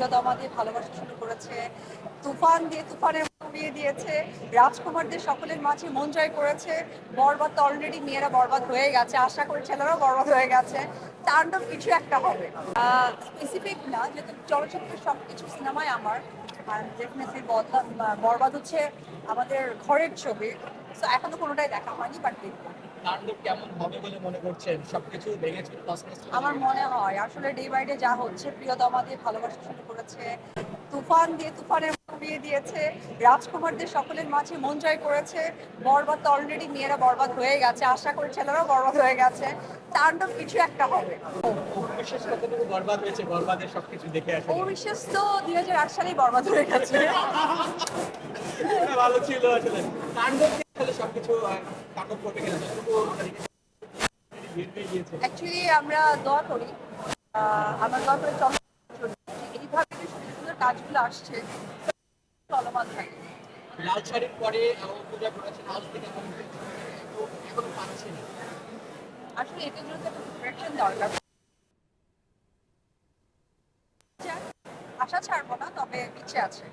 প্রিয়তমা দিয়ে ভালোবাসা শুরু করেছে। তুফান দিয়ে তুফানের উড়িয়ে দিয়েছে। রাজকুমারদের সকলের মাঝে মন জয় করেছে। বরবাদ তো অলরেডি মেয়েরা বরবাদ হয়ে গেছে। আশা করি ছেলেরাও বরবাদ হয়ে গেছে। তাণ্ডব কিছু একটা হবে। স্পেসিফিক না, যেহেতু চলচ্চিত্রের সব কিছু সিনেমায় আমার। আর ডেফিনেটলি বরবাদ হচ্ছে আমাদের ঘরের ছবি। তো এখনও কোনোটাই দেখা হয়নি বাট দেখব। তাণ্ডব কেমন হবে বলে মনে করছেন? সবকিছু ভেঙেছে আমার মনে হয় আসলে ডে বাই ডে যা হচ্ছে প্রিয়তমা দিয়ে ভালোবাসা শুরু করেছে তুফান দিয়ে তুফানের দিয়েছে রাজকুমারদের সকলের মাঝে মন জয় করেছে বরবাদ তো অলরেডি মেয়েরা বরবাদ হয়ে গেছে আশা করি ছেলেরাও বরবাদ হয়ে গেছে। তাণ্ডব কিছু একটা হবে। বিশেষ কতটুকু বরবাদ হয়েছে? বরবাদের সবকিছু দেখে আসলে। অবিশ্বাস তো দুই হাজার আট সালেই বরবাদ হয়ে গেছে। ভালো ছিল আসলে। তাণ্ডব অ্যাকচুয়ালি আমরা দোয়া করি আমরা দোয়া করি এইভাবে যে সুন্দর সুন্দর কাজগুলো আসছে চলমান থাকে। লাল শাড়ির পরে পূজা করেছেন হাউস থেকে তো পাচ্ছি না। আসলে এটার জন্য একটা প্রিপারেশন দরকার। আশা ছাড়বো না তবে ইচ্ছে আছে।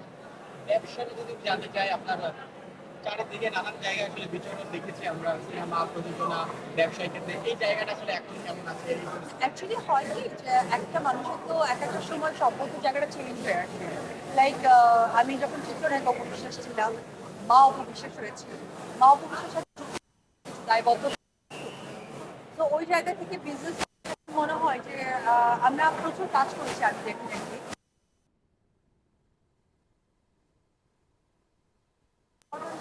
ব্যবসা যদি জানতে চাই আপনার চারিদিকে নানান জায়গায় আসলে বিচরণ দেখেছি আমরা, সিনেমা, প্রযোজনা ব্যবসায়ী ক্ষেত্রে। এই জায়গাটা আসলে এখন কেমন আছে? অ্যাকচুয়ালি হয় কি একটা মানুষের তো এক একটা সময় সম্পর্ক জায়গাটা চেঞ্জ হয়ে আসে। লাইক আমি যখন চিত্রনায়ক অপবিশ্বাস ছিলাম, মা অপবিশ্বাস হয়েছে। মা অপবিশ্বাস দায়বদ্ধ তো ওই জায়গা থেকে বিজনেস মনে হয় যে আমরা প্রচুর কাজ করেছি আমি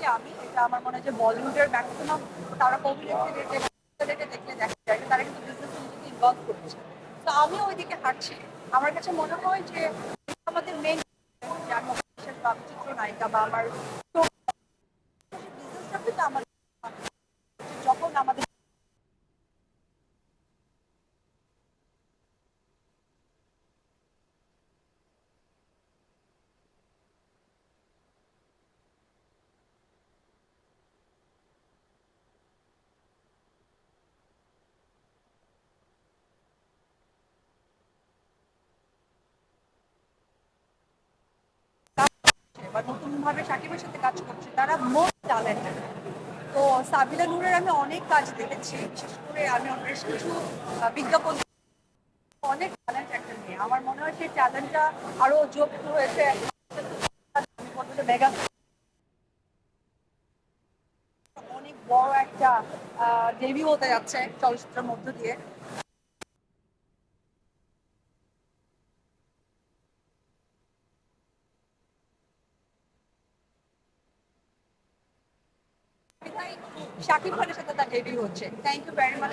ডেফিনেটলি আমি, এটা আমার মনে হয় যে বলিউডের ম্যাক্সিমাম তারা যে দেখলে দেখা যায় তারা কিন্তু বিজনেস নিজেকে ইনভলভ করছে। তো আমি ওইদিকে হাঁটছি। আমার কাছে মনে হয় যে আমাদের মেন বা চিত্রনায়িকা বা আমার বিজনেসটা কিন্তু আমার যখন আমাদের বা নতুন ভাবে সাকিবের সাথে কাজ করছে, তারা মোস্ট ট্যালেন্টেড তো সাবিলা নূরের আমি অনেক কাজ দেখেছি, বিশেষ করে আমি বেশ কিছু বিজ্ঞাপন অনেক ট্যালেন্ট একটা মেয়ে। আমার মনে হয় সেই ট্যালেন্টটা আরও যুক্ত হয়েছে। মেগা অনেক বড় একটা ডেবি হতে যাচ্ছে চলচ্চিত্রের মধ্য দিয়ে। শাকিব খানের সাথে তার ডেবিউ হচ্ছে। Thank you very much